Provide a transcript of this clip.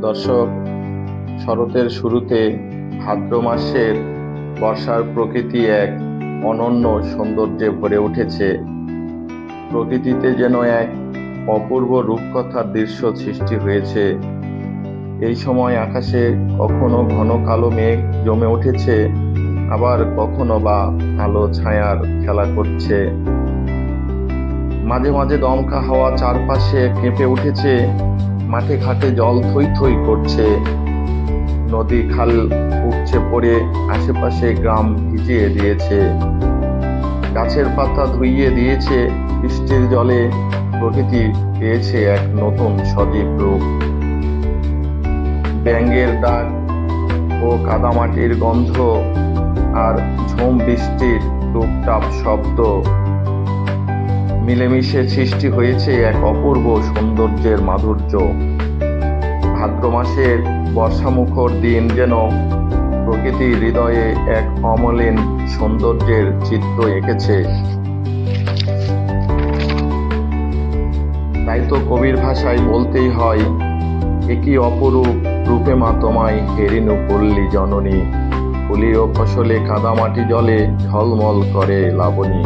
দর্শক, শরতের শুরুতে ভাদ্র মাসের বর্ষার প্রকৃতি এক অনন্য সৌন্দর্যে ভরে উঠেছে। প্রকৃতিতে যেন এক অপূর্ব রূপকথার দৃশ্য সৃষ্টি হয়েছে। এই সময় আকাশে কখনো ঘন কালো মেঘ জমে উঠেছে, আবার কখনো বা আলো ছায়ার খেলা করছে। মাঝে মাঝে দমকা হাওয়া চারপাশে কেঁপে উঠেছে। মাঠে ঘাটে জল থই থই করছে। নদী খাল উঠছে পড়ে আশেপাশে গ্রাম ভিজিয়ে দিয়েছে। গাছের পাতা ধুইয়ে দিয়েছে, বৃষ্টির জলে প্রকৃতি পেয়েছে এক নতুন সজীব রূপ। ব্যাঙের ডাক ও কাদামাটির গন্ধ আর ঝুম বৃষ্টির টুপটাপ শব্দ মিলেমিশে সৃষ্টি হয়েছে এক অপূর্ব সৌন্দর্যের মাধুর্য। ভাদ্র মাসের বর্ষামুখর দিন যেন প্রকৃতির হৃদয়ে এক অমলিন সৌন্দর্যের চিত্র এঁকেছে। তাই তো কবির ভাষায় বলতেই হয়, একই অপরূপ রূপে মা তোমায় হেরিনু পল্লী জননী। ফুলি ও ফসলে কাদামাটি জলে ঝলমল করে লাবণী।